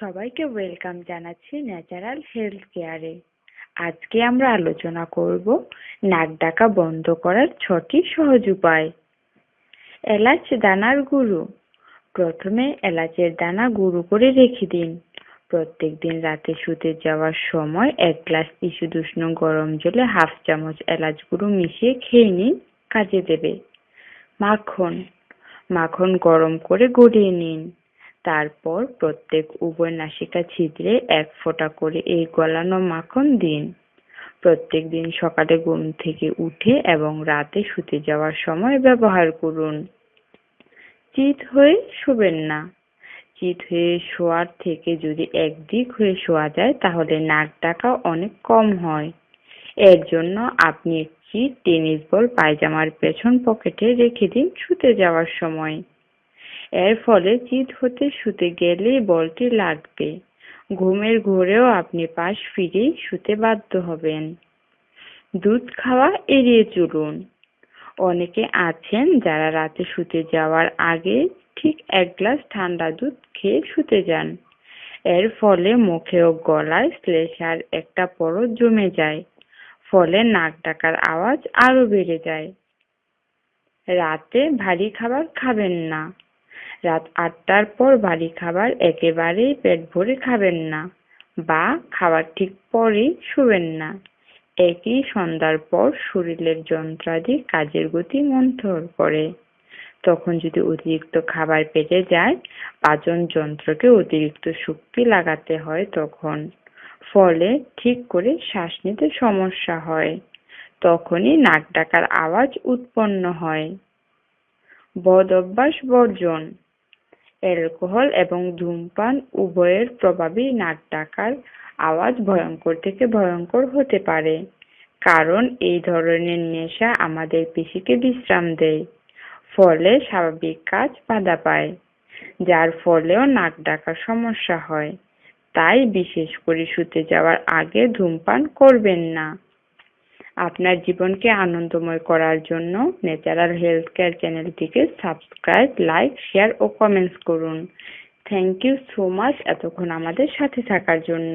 সবাইকে ওয়েলকাম জানাচ্ছি natural health কেয়ারে। আজকে আমরা আলোচনা করব নাক ডাকা বন্ধ করার ছটি সহজ উপায়। এলাচ দানার গুঁড়ো। প্রথমে এলাচের দানা গুঁড়ো করে রেখে দিন। প্রত্যেক দিন রাতে শুতে যাওয়ার সময় এক গ্লাস উষ্ণ গরম জলে হাফ চামচ এলাচ গুঁড়ো মিশিয়ে খেয়ে নিন, কাজে দেবে। মাখন। মাখন গরম করে গড়িয়ে নিন। তারপর প্রত্যেক উভয় নাসিকা ছিদ্রে এক ফোঁটা করে এই গলানো মাখন দিন। প্রত্যেক দিন সকালে ঘুম থেকে উঠে এবং রাতে শুতে যাওয়ার সময় ব্যবহার করুন। চিত হয়ে শোবেন না। চিত হয়ে শোয়ার থেকে যদি একদিক হয়ে শোয়া যায়, তাহলে নাক ডাকা অনেক কম হয়। এর জন্য আপনি একটি টেনিস বল পায়জামার পেছন পকেটে রেখে দিন শুতে যাওয়ার সময়। এর ফলে চিত হতে শুতে গেলেই বলটি লাগবে। ঘুমের ঘোরেও আপনি পাশ ফিরেই শুতে বাধ্য হবেন। দুধ খাওয়া এড়িয়ে চলুন। অনেকে আছেন যারা রাতে শুতে যাওয়ার আগে ঠিক এক গ্লাস ঠান্ডা দুধ খেয়ে শুতে যান। এর ফলে মুখে ও গলায় শ্লেষার একটা পরত জমে যায়, ফলে নাক ডাকার আওয়াজ আরও বেড়ে যায়। রাতে ভারী খাবার খাবেন না। রাত আটটার পর ভারী খাবার একেবারেই পেট ভরে খাবেন না বা খাওয়ার ঠিক পরেই শুবেন না। একই সন্ধ্যার পর শরীরের যন্ত্রাদি কাজের গতি মন্থর করে। তখন যদি অতিরিক্ত খাবার পেটে যায়, পাচন যন্ত্রকে অতিরিক্ত শক্তি লাগাতে হয় তখন। ফলে ঠিক করে শ্বাস নিতে সমস্যা হয়। তখনই নাক ডাকার আওয়াজ উৎপন্ন হয়। বদ অভ্যাস বর্জন অ্যালকোহল এবং ধূমপান উভয়ের প্রভাবেই নাক ডাকার আওয়াজ ভয়ঙ্কর থেকে ভয়ঙ্কর হতে পারে। কারণ এই ধরনের নেশা আমাদের পেশিকে বিশ্রাম দেয়, ফলে স্বাভাবিক কাজ বাধা পায়, যার ফলেও নাক ডাকার সমস্যা হয়। তাই বিশেষ করে শুতে যাওয়ার আগে ধূমপান করবেন না। আপনার জীবনকে আনন্দময় করার জন্য ন্যাচারাল হেলথ কেয়ার চ্যানেলটিকে সাবস্ক্রাইব, লাইক, শেয়ার ও কমেন্টস করুন। থ্যাংক ইউ সো মাচ এতক্ষণ আমাদের সাথে থাকার জন্য।